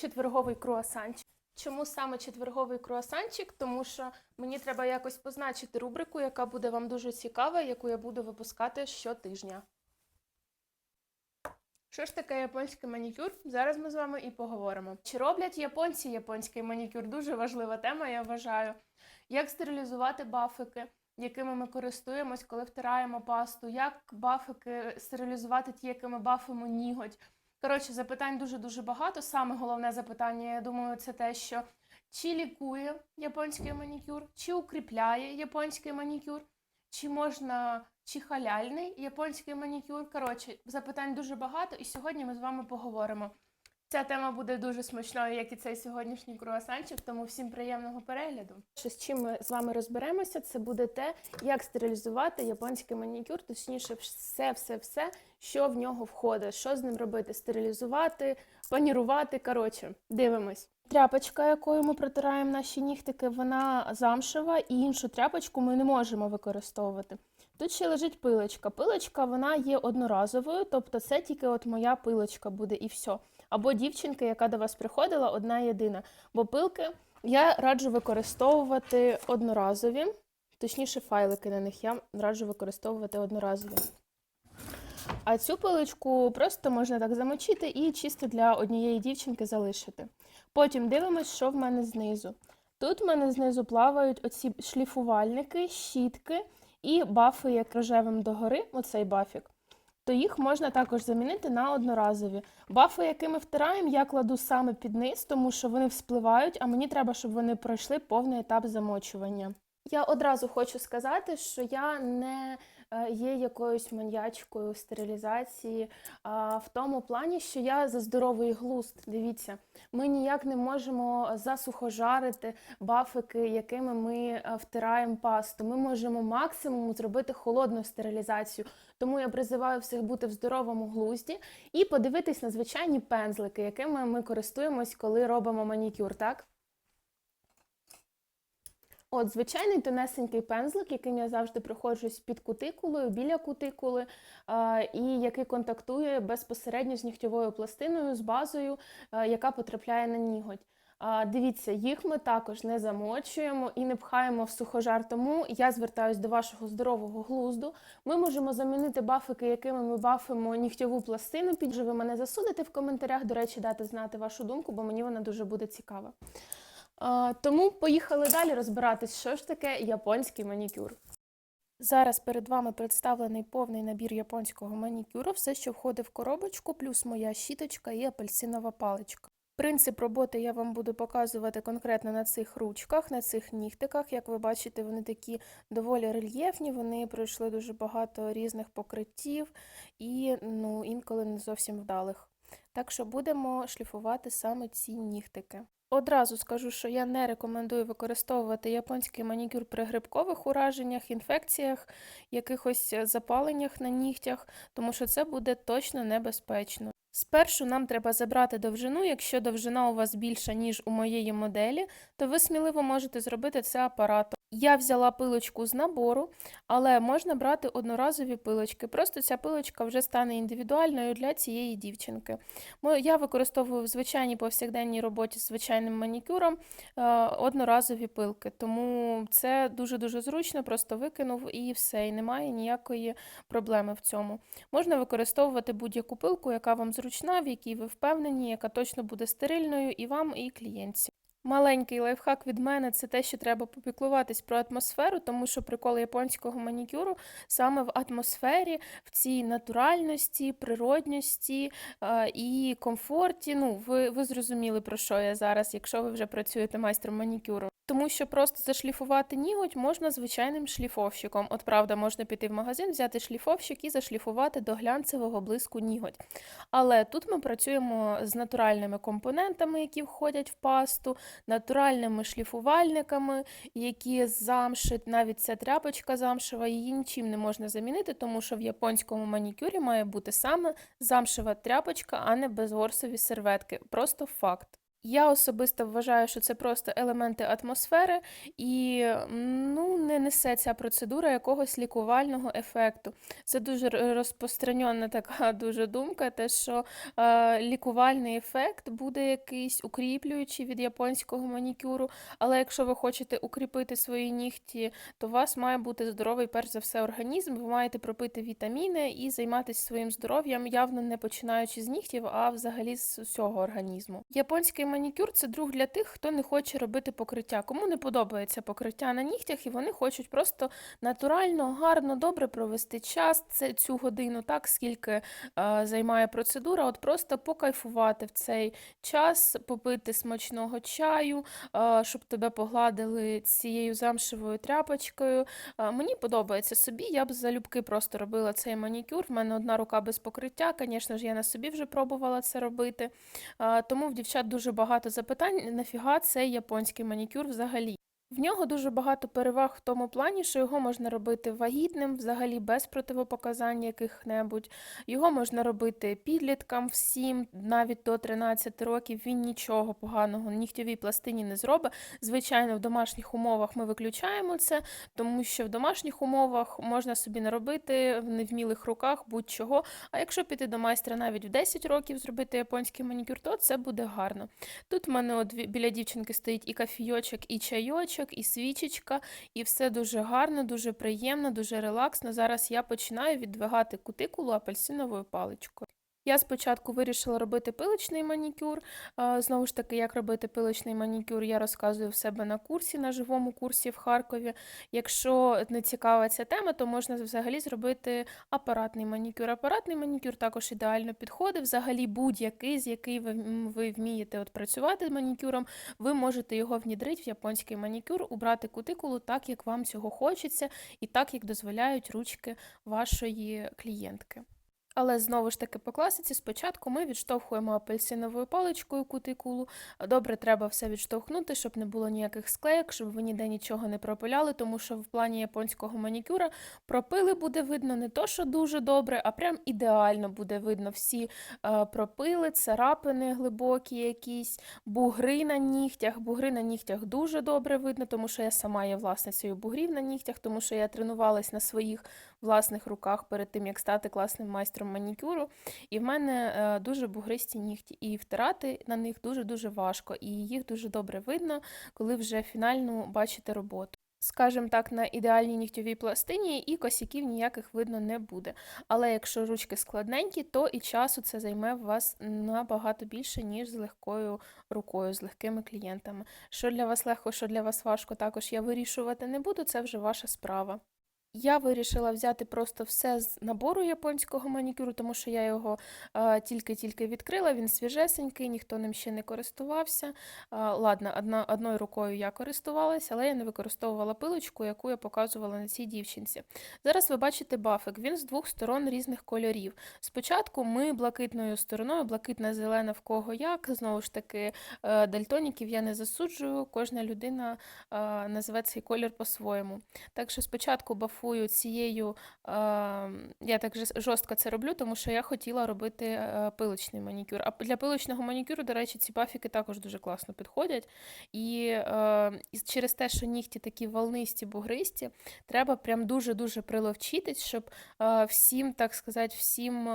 четверговий круасанчик. Чому саме четверговий круасанчик? Тому що мені треба якось позначити рубрику, яка буде вам дуже цікава, яку я буду випускати щотижня. Що ж таке японський манікюр? Зараз ми з вами і поговоримо. Чи роблять японці японський манікюр? Дуже важлива тема, я вважаю. Як стерилізувати бафики, якими ми користуємось, коли втираємо пасту, як бафики стерилізувати ті, якими бафимо ніготь. Коротше, запитань дуже-дуже багато. Саме головне запитання, я думаю, це те, що чи лікує японський манікюр, чи укріпляє японський манікюр, чи можна, чи халяльний японський манікюр. Коротше, запитань дуже багато, і сьогодні ми з вами поговоримо. Ця тема буде дуже смачною, як і цей сьогоднішній круасанчик, тому всім приємного перегляду. З чим ми з вами розберемося, це буде те, як стерилізувати японський манікюр, точніше, все, все, все, що в нього входить, що з ним робити, стерилізувати, панірувати. Коротше, дивимось. Тряпочка, якою ми протираємо наші нігтики, вона замшева, і іншу тряпочку ми не можемо використовувати. Тут ще лежить пилочка. Пилочка вона є одноразовою, тобто це тільки от моя пилочка буде і все. Або дівчинка, яка до вас приходила, одна єдина. Бо пилки я раджу використовувати одноразові, точніше, файлики на них я раджу використовувати одноразові. А цю пилочку просто можна так замочити і чисто для однієї дівчинки залишити. Потім дивимось, що в мене знизу. Тут в мене знизу плавають оці шліфувальники, щітки і бафи, як рожевим догори, оцей бафік. То їх можна також замінити на одноразові. Бафи, якими втираємо, я кладу саме під низ, тому що вони вспливають, а мені треба, щоб вони пройшли повний етап замочування. Я одразу хочу сказати, що я не є якоюсь маньячкою стерилізації, в тому плані, що я за здоровий глузд. Дивіться, ми ніяк не можемо засухожарити бафики, якими ми е, втираємо пасту. Ми можемо максимум зробити холодну стерилізацію. Тому я призиваю всіх бути в здоровому глузді і подивитись на звичайні пензлики, якими ми користуємось, коли робимо манікюр, так? От, звичайний тонесенький пензлик, яким я завжди проходжусь під кутикулою, біля кутикули, і який контактує безпосередньо з нігтєвою пластиною, з базою, яка потрапляє на ніготь. Дивіться, їх ми також не замочуємо і не пхаємо в сухожар. Тому я звертаюсь до вашого здорового глузду. Ми можемо замінити бафики, якими ми бафимо нігтєву пластину. Підже ви мене засудите в коментарях. До речі, дати знати вашу думку, бо мені вона дуже буде цікава. Тому поїхали далі розбиратись, що ж таке японський манікюр. Зараз перед вами представлений повний набір японського манікюру, все, що входить в коробочку, плюс моя щіточка і апельсинова паличка. Принцип роботи я вам буду показувати конкретно на цих ручках, на цих нігтиках. Як ви бачите, вони такі доволі рельєфні, вони пройшли дуже багато різних покриттів і ну, інколи не зовсім вдалих. Так що будемо шліфувати саме ці нігтики. Одразу скажу, що я не рекомендую використовувати японський манікюр при грибкових ураженнях, інфекціях, якихось запаленнях на нігтях, тому що це буде точно небезпечно. Спершу нам треба забрати довжину. Якщо довжина у вас більша, ніж у моєї моделі, то ви сміливо можете зробити це апаратом. Я взяла пилочку з набору, але можна брати одноразові пилочки. Просто ця пилочка вже стане індивідуальною для цієї дівчинки. Я використовую в звичайній повсякденній роботі з звичайним манікюром е, одноразові пилки, тому це дуже-дуже зручно, просто викинув і все, і немає ніякої проблеми в цьому. Можна використовувати будь-яку пилку, яка вам зручна, в якій ви впевнені, яка точно буде стерильною і вам, і клієнтці. Маленький лайфхак від мене це те, що треба попіклуватись про атмосферу, тому що прикол японського манікюру саме в атмосфері, в цій натуральності, природності е, і комфорті. Ну, ви, ви зрозуміли про що я зараз, якщо ви вже працюєте майстром манікюру. Тому що просто зашліфувати ніготь можна звичайним шліфовщиком. От правда, можна піти в магазин, взяти шліфовщик і зашліфувати до глянцевого блиску ніготь. Але тут ми працюємо з натуральними компонентами, які входять в пасту, натуральними шліфувальниками, які замшить, навіть ця тряпочка замшева, її нічим не можна замінити, тому що в японському манікюрі має бути саме замшева тряпочка, а не безворсові серветки. Просто факт. Я особисто вважаю, що це просто елементи атмосфери і ну, не несе ця процедура якогось лікувального ефекту. Це дуже розпространена така дуже думка, те, що е, лікувальний ефект буде якийсь укріплюючий від японського манікюру. Але якщо ви хочете укріпити свої нігті, то у вас має бути здоровий, перш за все, організм. Ви маєте пропити вітаміни і займатися своїм здоров'ям, явно не починаючи з нігтів, а взагалі з усього організму. Японський манікюр це друг для тих, хто не хоче робити покриття. Кому не подобається покриття на нігтях, і вони хочуть просто натурально, гарно, добре провести час. Це цю годину, так скільки е, займає процедура. От просто покайфувати в цей час, попити смачного чаю, е, щоб тебе погладили цією замшевою тряпочкою. Е, Мені подобається собі. Я б залюбки просто робила цей манікюр. В мене одна рука без покриття. Звісно ж, я на собі вже пробувала це робити. А, Тому в дівчат дуже багато запитань, нафіга цей японський манікюр взагалі. В нього дуже багато переваг в тому плані, що його можна робити вагітним, взагалі без противопоказань яких-небудь. Його можна робити підліткам всім, навіть до 13 років. Він нічого поганого нігтєвій пластині не зробить. Звичайно, в домашніх умовах ми виключаємо це, тому що в домашніх умовах можна собі наробити в невмілих руках будь-чого. А якщо піти до майстра навіть в 10 років зробити японський манікюр, то це буде гарно. Тут в мене от біля дівчинки стоїть і кофійочок, і чайочок, і свічечка, і все дуже гарно, дуже приємно, дуже релаксно. Зараз я починаю віддвигати кутикулу апельсиновою паличкою. Я спочатку вирішила робити пилочний манікюр. Знову ж таки, як робити пилочний манікюр, я розказую в себе на курсі, на живому курсі в Харкові. Якщо не цікава ця тема, то можна взагалі зробити апаратний манікюр. Апаратний манікюр також ідеально підходить. Взагалі будь-який, з який ви, вмієте от працювати манікюром, ви можете його внідрити в японський манікюр, убрати кутикулу так, як вам цього хочеться, і так, як дозволяють ручки вашої клієнтки. Але знову ж таки по класиці спочатку ми відштовхуємо апельсиновою паличкою кутикулу. Добре, треба все відштовхнути, щоб не було ніяких склеєк, щоб ви ніде нічого не пропиляли, тому що в плані японського манікюра пропили буде видно не то, що дуже добре, а прям ідеально буде видно всі е, пропили, царапини глибокі якісь, бугри на нігтях. Бугри на нігтях дуже добре видно, тому що я сама є власницею бугрів на нігтях, тому що я тренувалась на своїх власних руках перед тим, як стати класним майстром манікюру. І в мене е, дуже бугристі нігті, і втирати на них дуже-дуже важко, і їх дуже добре видно, коли вже фінально бачите роботу. Скажем так, на ідеальній нігтьовій пластині і косяків ніяких видно не буде. Але якщо ручки складненькі, то і часу це займе в вас набагато більше, ніж з легкою рукою, з легкими клієнтами. Що для вас легко, що для вас важко, також я вирішувати не буду, це вже ваша справа. Я вирішила взяти просто все з набору японського манікюру, тому що я його е, тільки-тільки відкрила, він свіжесенький, ніхто ним ще не користувався. Е, ладно, одна, одною рукою я користувалася, але я не використовувала пилочку, яку я показувала на цій дівчинці. Зараз ви бачите бафик, він з двох сторон різних кольорів. Спочатку ми блакитною стороною, блакитна зелена в кого як. Знову ж таки, е, дальтоніків я не засуджую, кожна людина називе цей колір по-своєму. Так що спочатку бафую цією, е, я так жорстко це роблю, тому що я хотіла робити е, пилочний манікюр. А для пилочного манікюру, до речі, ці бафіки також дуже класно підходять. І, е, через те, що нігті такі волнисті, бугристі, треба прям дуже-дуже приловчитись, щоб е, всім, так сказати, всім.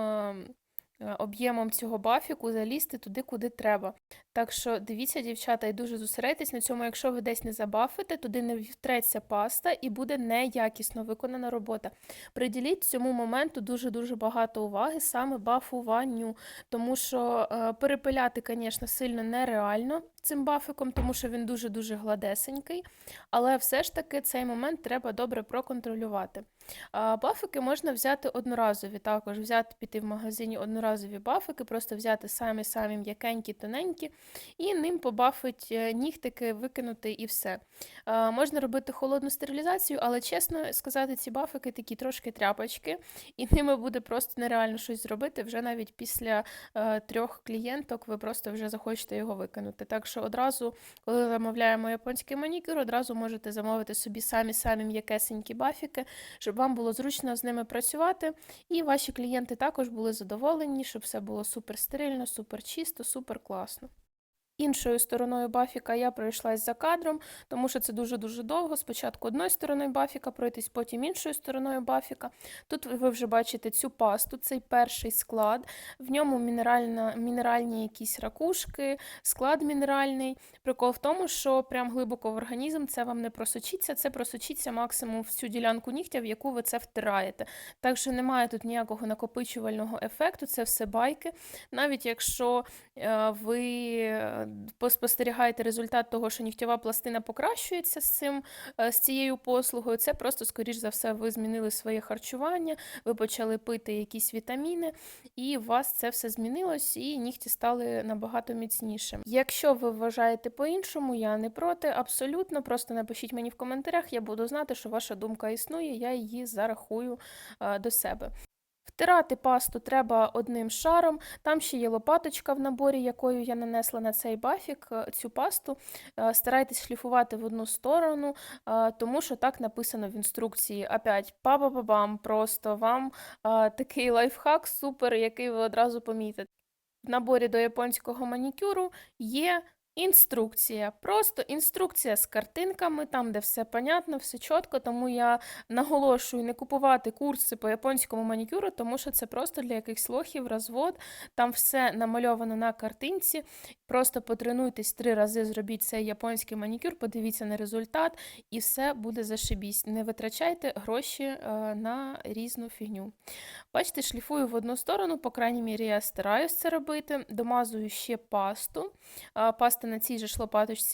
Е, Об'ємом цього бафіку залізти туди, куди треба. Так що дивіться, дівчата, і дуже зосередьтесь на цьому. Якщо ви десь не забафите, туди не втреться паста і буде неякісно виконана робота. Приділіть цьому моменту дуже-дуже багато уваги саме бафуванню, тому що е, перепиляти, звісно, сильно нереально цим бафиком, тому що він дуже-дуже гладесенький, але все ж таки цей момент треба добре проконтролювати. Бафики можна взяти одноразові, також взяти піти в магазині одноразові бафики, просто взяти самі-самі м'якенькі, тоненькі, і ним побафить е, нігтики, викинути і все. Можна робити холодну стерилізацію, але чесно сказати, ці бафики такі трошки тряпочки, і ними буде просто нереально щось зробити. Вже навіть після е, трьох клієнток ви просто вже захочете його викинути. Так що одразу, коли замовляємо японський манікюр, одразу можете замовити собі самі-самі м'якесенькі бафіки, щоб вам було зручно з ними працювати, і ваші клієнти також були задоволені, щоб все було супер стерильно, супер чисто, супер класно. Іншою стороною бафіка я пройшлась за кадром, тому що це дуже-дуже довго. Спочатку одною стороною бафіка пройтись, потім іншою стороною бафіка. Тут ви вже бачите цю пасту, цей перший склад. В ньому мінеральна, мінеральні якісь ракушки, склад мінеральний. Прикол в тому, що прям глибоко в організм це вам не просочиться, це просочиться максимум в цю ділянку нігтя, в яку ви це втираєте. Так що немає тут ніякого накопичувального ефекту, це все байки. Навіть якщо е, ви поспостерігаєте результат того, що нігтєва пластина покращується з цим, е, з цією послугою, це просто, скоріш за все, ви змінили своє харчування, ви почали пити якісь вітаміни, і у вас це все змінилось, і нігті стали набагато міцнішими. Якщо ви вважаєте по-іншому, я не проти, абсолютно. Просто напишіть мені в коментарях, я буду знати, що ваша думка існує, я її зарахую е, до себе. Втирати пасту треба одним шаром. Там ще є лопаточка в наборі, якою я нанесла на цей бафік е, цю пасту. Е, Старайтесь шліфувати в одну сторону, е, тому що так написано в інструкції. Опять па-ба-ба-бам, просто вам такий лайфхак супер, який ви одразу помітите. В наборі до японського манікюру є інструкція. Просто інструкція з картинками, там, де все понятно, все чітко. Тому я наголошую не купувати курси по японському манікюру, тому що це просто для якихось лохів, розвод. Там все намальовано на картинці. Просто потренуйтесь три рази, зробіть цей японський манікюр, подивіться на результат, і все буде зашибісь. Не витрачайте гроші е, на різну фігню. Бачите, шліфую в одну сторону, по крайній мірі, я стараюсь це робити. Домазую ще пасту. А, Паста на цій же ж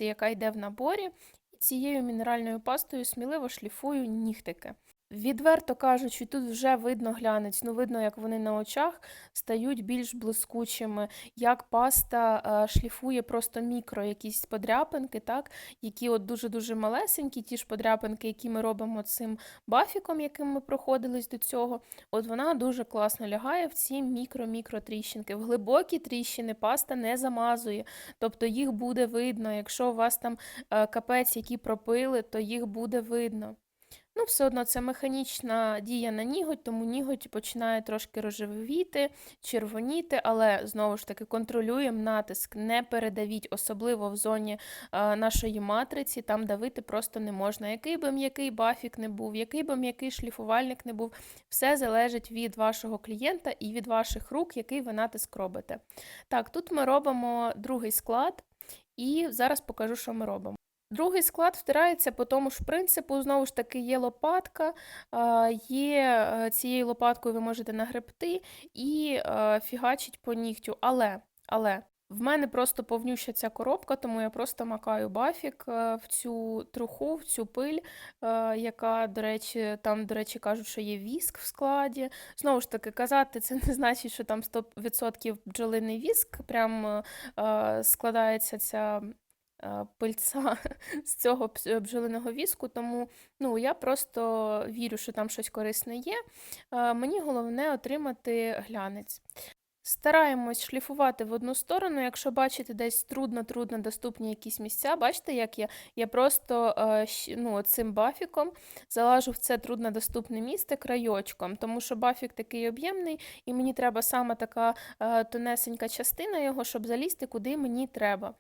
яка йде в наборі. І цією мінеральною пастою сміливо шліфую нігтики. Відверто кажучи, тут вже видно глянець, ну видно, як вони на очах стають більш блискучими, як паста е, шліфує просто мікро якісь подряпинки, так, які от дуже-дуже малесенькі, ті ж подряпинки, які ми робимо цим бафіком, яким ми проходились до цього. От вона дуже класно лягає в ці мікро-мікро тріщинки. В глибокі тріщини паста не замазує, тобто їх буде видно. Якщо у вас там е, капець, які пропили, то їх буде видно. Ну, все одно це механічна дія на ніготь, тому ніготь починає трошки рожевіти, червоніти, але знову ж таки контролюємо натиск, не передавіть, особливо в зоні е, нашої матриці, там давити просто не можна. Який би м'який бафік не був, який би м'який шліфувальник не був, все залежить від вашого клієнта і від ваших рук, який ви натиск робите. Так, тут ми робимо другий склад, і зараз покажу, що ми робимо. Другий склад втирається по тому ж принципу, знову ж таки, є лопатка, є е, цією лопаткою ви можете нагребти і е, фігачить по нігтю. Але, але в мене просто повнюща ця коробка, тому я просто макаю бафік е, в цю труху, в цю пиль, яка, до речі, там, до речі, кажуть, що є віск в складі. Знову ж таки, казати, це не значить, що там 100% бджолиний віск, прям складається ця пильця з цього пс- бджолиного віску, тому ну, я просто вірю, що там щось корисне є. Е, Мені головне отримати глянець. Стараємось шліфувати в одну сторону. Якщо бачите десь трудно-трудно доступні якісь місця, бачите, як я? Я просто е, ну, цим бафіком залажу в це труднодоступне місце краєчком, тому що бафік такий об'ємний, і мені треба саме така е, тонесенька частина його, щоб залізти, куди мені треба.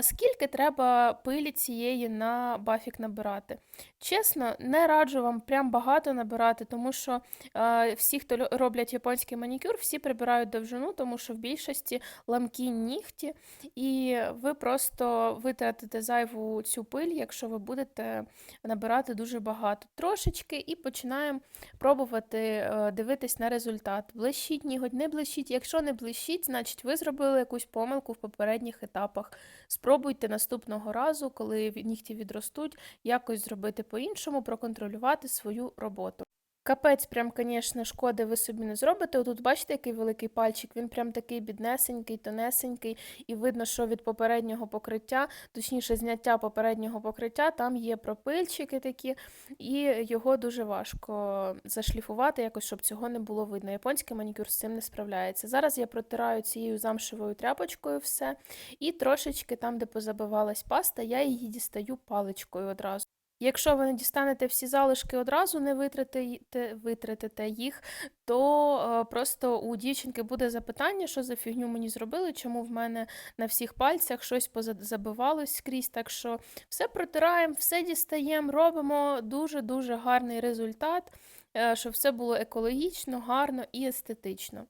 Скільки треба пилі цієї на бафік набирати? Чесно, не раджу вам прям багато набирати, тому що е, всі, хто роблять японський манікюр, всі прибирають довжину, тому що в більшості ламкі нігті, і ви просто витратите зайву цю пиль, якщо ви будете набирати дуже багато. Трошечки і починаємо пробувати е, дивитись на результат. Блищить ніготь, не блищить. Якщо не блищить, значить ви зробили якусь помилку в попередніх етапах. Спробуйте наступного разу, коли нігті відростуть, якось зробити по-іншому, проконтролювати свою роботу. Капець, прям, звісно, шкоди ви собі не зробите. Отут бачите, який великий пальчик, він прям такий біднесенький, тонесенький, і видно, що від попереднього покриття, точніше, зняття попереднього покриття, там є пропильчики такі, і його дуже важко зашліфувати, якось, щоб цього не було видно. Японський манікюр з цим не справляється. Зараз я протираю цією замшевою тряпочкою все, і трошечки там, де позабивалась паста, я її дістаю паличкою одразу. Якщо ви не дістанете всі залишки одразу, не витратите, витратите їх, то е, просто у дівчинки буде запитання, що за фігню мені зробили, чому в мене на всіх пальцях щось позабивалось скрізь. Так що все протираємо, все дістаємо, робимо дуже-дуже гарний результат, е, щоб все було екологічно, гарно і естетично.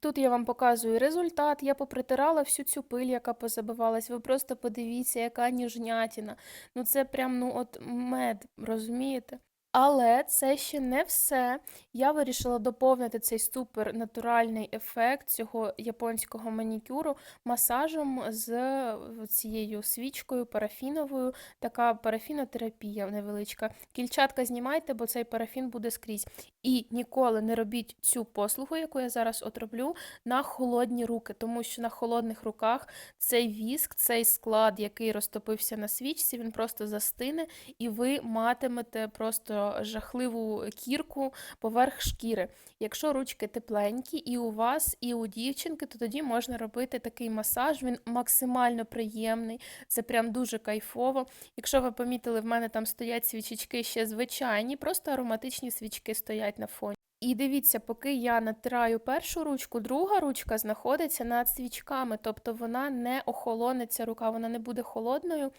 Тут я вам показую результат. Я попритирала всю цю пиль, яка позабивалась. Ви просто подивіться, яка ніжнятіна. Ну це прям ну от мед, розумієте? Але це ще не все. Я вирішила доповнити цей супер натуральний ефект цього японського манікюру масажем з цією свічкою парафіновою. Така парафінотерапія невеличка. Кільчатка знімайте, бо цей парафін буде скрізь. І ніколи не робіть цю послугу, яку я зараз от роблю, на холодні руки, тому що на холодних руках цей віск, цей склад, який розтопився на свічці, він просто застине, і ви матимете просто жахливу кірку поверх шкіри. Якщо ручки тепленькі, і у вас, і у дівчинки, то тоді можна робити такий масаж. Він максимально приємний, це прям дуже кайфово. Якщо ви помітили, в мене там стоять свічечки ще звичайні, просто ароматичні свічки стоять на фоні. І дивіться, поки я натираю першу ручку, друга ручка знаходиться над свічками, тобто вона не охолониться рука, вона не буде холодною.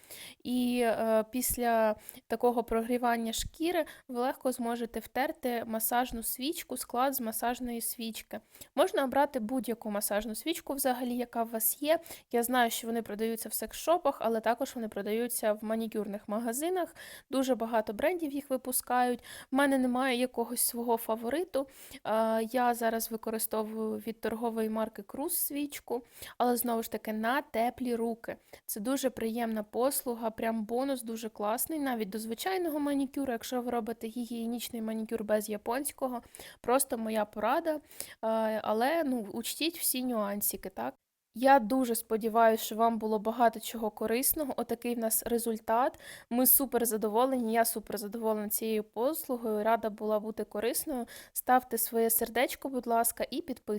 І е, після такого прогрівання шкіри ви легко зможете втерти масажну свічку, склад з масажної свічки. Можна обрати будь-яку масажну свічку, взагалі, яка у вас є. Я знаю, що вони продаються в секс-шопах, але також вони продаються в манікюрних магазинах. Дуже багато брендів їх випускають. В мене немає якогось свого фавориту. Е, Я зараз використовую від торгової марки Круз свічку, але знову ж таки на теплі руки. Це дуже приємна послуга, прям бонус дуже класний, навіть до звичайного манікюру, якщо ви робите гігієнічний манікюр без японського, просто моя порада. Е, Але ну, учтіть всі нюансики, так? Я дуже сподіваюся, що вам було багато чого корисного. Отакий в нас результат. Ми супер задоволені. Я супер задоволена цією послугою. Рада була бути корисною. Ставте своє сердечко, будь ласка, і підписуйтесь.